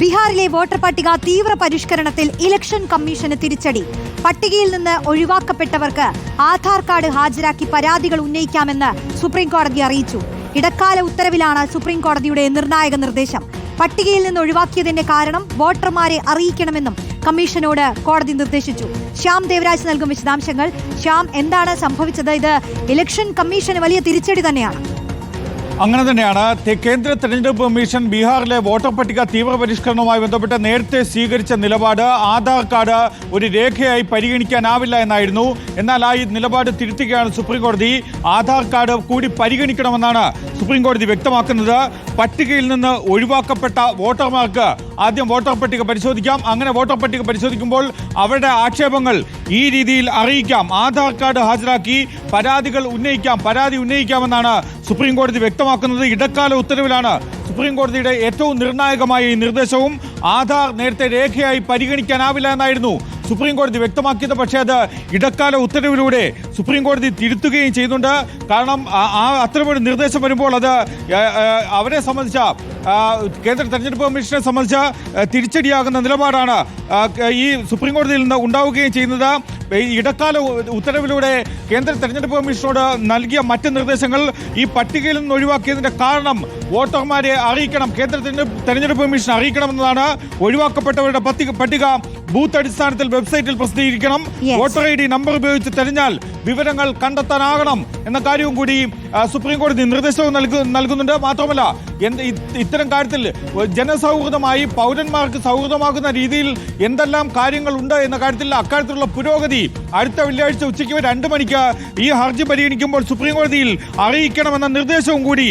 ബീഹാറിലെ വോട്ടർ പട്ടിക തീവ്ര പരിഷ്കരണത്തിൽ ഇലക്ഷൻ കമ്മീഷന് തിരിച്ചടി. പട്ടികയിൽ നിന്ന് ഒഴിവാക്കപ്പെട്ടവർക്ക് ആധാർ കാർഡ് ഹാജരാക്കി പരാതികൾ ഉന്നയിക്കാമെന്ന് സുപ്രീംകോടതി അറിയിച്ചു. ഇടക്കാല ഉത്തരവിലാണ് സുപ്രീംകോടതിയുടെ നിർണായക നിർദ്ദേശം. പട്ടികയിൽ നിന്ന് ഒഴിവാക്കിയതിന്റെ കാരണം വോട്ടർമാരെ അറിയിക്കണമെന്നും കമ്മീഷനോട് കോടതി നിർദ്ദേശിച്ചു. ശ്യാം ദേവരാജ് നൽകും വിശദാംശങ്ങൾ. ശ്യാം എന്താണ് സംഭവിച്ചത്? ഇത് ഇലക്ഷൻ കമ്മീഷന് വലിയ തിരിച്ചടി തന്നെയാണ്. അങ്ങനെ തന്നെയാണ് കേന്ദ്ര തെരഞ്ഞെടുപ്പ് കമ്മീഷൻ ബീഹാറിലെ വോട്ടർ പട്ടിക തീവ്ര പരിഷ്കരണവുമായി ബന്ധപ്പെട്ട് നേരത്തെ സ്വീകരിച്ച നിലപാട് ആധാർ കാർഡ് ഒരു രേഖയായി പരിഗണിക്കാനാവില്ല എന്നായിരുന്നു. എന്നാൽ ആ നിലപാട് തിരുത്തുകയാണ് സുപ്രീംകോടതി. ആധാർ കാർഡ് കൂടി പരിഗണിക്കണമെന്നാണ് സുപ്രീംകോടതി വ്യക്തമാക്കുന്നത്. പട്ടികയിൽ നിന്ന് ഒഴിവാക്കപ്പെട്ട വോട്ടർമാർക്ക് ആദ്യം വോട്ടർ പട്ടിക പരിശോധിക്കാം. അങ്ങനെ വോട്ടർ പട്ടിക പരിശോധിക്കുമ്പോൾ അവരുടെ ആക്ഷേപങ്ങൾ ഈ രീതിയിൽ അറിയിക്കാം. ആധാർ കാർഡ് ഹാജരാക്കി പരാതികൾ ഉന്നയിക്കാം. പരാതി ഉന്നയിക്കാമെന്നാണ് സുപ്രീം കോടതി വ്യക്തമാക്കുന്നത്. ഇടക്കാല ഉത്തരവിലാണ് സുപ്രീം കോടതിയുടെ ഏറ്റവും നിർണായകമായ ഈ നിർദ്ദേശവും. ആധാർ നേരത്തെ രേഖയായി പരിഗണിക്കാനാവില്ല എന്നായിരുന്നു സുപ്രീം കോടതി വ്യക്തമാക്കിയത് പക്ഷേ അത് ഇടക്കാല ഉത്തരവിലൂടെ സുപ്രീം കോടതി തിരുത്തുകയും ചെയ്യുന്നുണ്ട് കാരണം ആ- അത്തരമൊരു നിർദ്ദേശം വരുമ്പോൾ അത് അവരെ സംബന്ധിച്ച കേന്ദ്ര തെരഞ്ഞെടുപ്പ് കമ്മീഷനെ സംബന്ധിച്ച തിരിച്ചടിയാകുന്ന നിലപാടാണ് ഈ സുപ്രീം കോടതിയിൽ നിന്ന് ഉണ്ടാവുകയും ചെയ്യുന്നത്. ഇടക്കാല ഉത്തരവിലൂടെ കേന്ദ്ര തെരഞ്ഞെടുപ്പ് കമ്മീഷനോട് നൽകിയ മറ്റ് നിർദ്ദേശങ്ങൾ ഈ പട്ടികയിൽ നിന്ന് ഒഴിവാക്കിയതിന്റെ കാരണം വോട്ടർമാരെ അറിയിക്കണം കേന്ദ്ര തെരഞ്ഞെടുപ്പ് കമ്മീഷൻ അറിയിക്കണമെന്നതാണ് ഒഴിവാക്കപ്പെട്ടവരുടെ പട്ടിക. ബൂത്ത് അടിസ്ഥാനത്തിൽ വെബ്സൈറ്റിൽ പ്രസിദ്ധീകരിക്കണം. വോട്ടർ ഐ ഡി നമ്പർ ഉപയോഗിച്ച് തെരഞ്ഞാൽ വിവരങ്ങൾ കണ്ടെത്താനാകണം എന്ന കാര്യവും കൂടി സുപ്രീം കോടതി നിർദ്ദേശവും നൽകു നൽകുന്നുണ്ട് മാത്രമല്ല എന്ത് ഇത്തരം കാര്യത്തിൽ ജനസൗഹൃദമായി പൗരന്മാർക്ക് സൗഹൃദമാകുന്ന രീതിയിൽ എന്തെല്ലാം കാര്യങ്ങൾ ഉണ്ട് എന്ന കാര്യത്തിൽ അക്കാര്യത്തിലുള്ള പുരോഗതി അടുത്ത വെള്ളിയാഴ്ച ഉച്ചയ്ക്ക് രണ്ട് മണിക്ക് ഈ ഹർജി പരിഗണിക്കുമ്പോൾ സുപ്രീം കോടതിയിൽ അറിയിക്കണമെന്ന നിർദ്ദേശവും കൂടി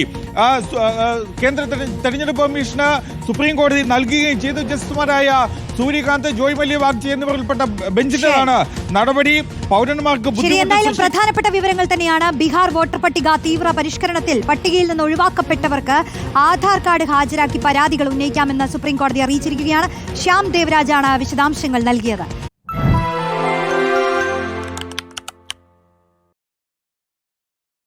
കേന്ദ്ര തെര- തെരഞ്ഞെടുപ്പ് കമ്മീഷന് സുപ്രീം കോടതി നൽകുകയും ചെയ്തു. ജസ്റ്റിസുമാരായ സൂര്യകാന്ത് ജോയ് മല്യ വാഗ്ജി എന്നിവർ എന്നിവരിൽപ്പെട്ട ബെഞ്ചിന്റേതാണ് നടപടി. പൗരന്മാർക്ക് എന്തായാലും പ്രധാനപ്പെട്ട വിവരങ്ങൾ തന്നെയാണ്. ബീഹാർ വോട്ടർ പട്ടിക തീവ്ര പരിഷ്കരണത്തിൽ പട്ടികയിൽ നിന്ന് ഒഴിവാക്കപ്പെട്ടവർക്ക് ആധാർ കാർഡ് ഹാജരാക്കി പരാതികൾ ഉന്നയിക്കാമെന്ന് സുപ്രീം കോടതി അറിയിച്ചിരിക്കുകയാണ്. ശ്യാം ദേവരാജാണ് വിശദാംശങ്ങൾ നൽകിയത്.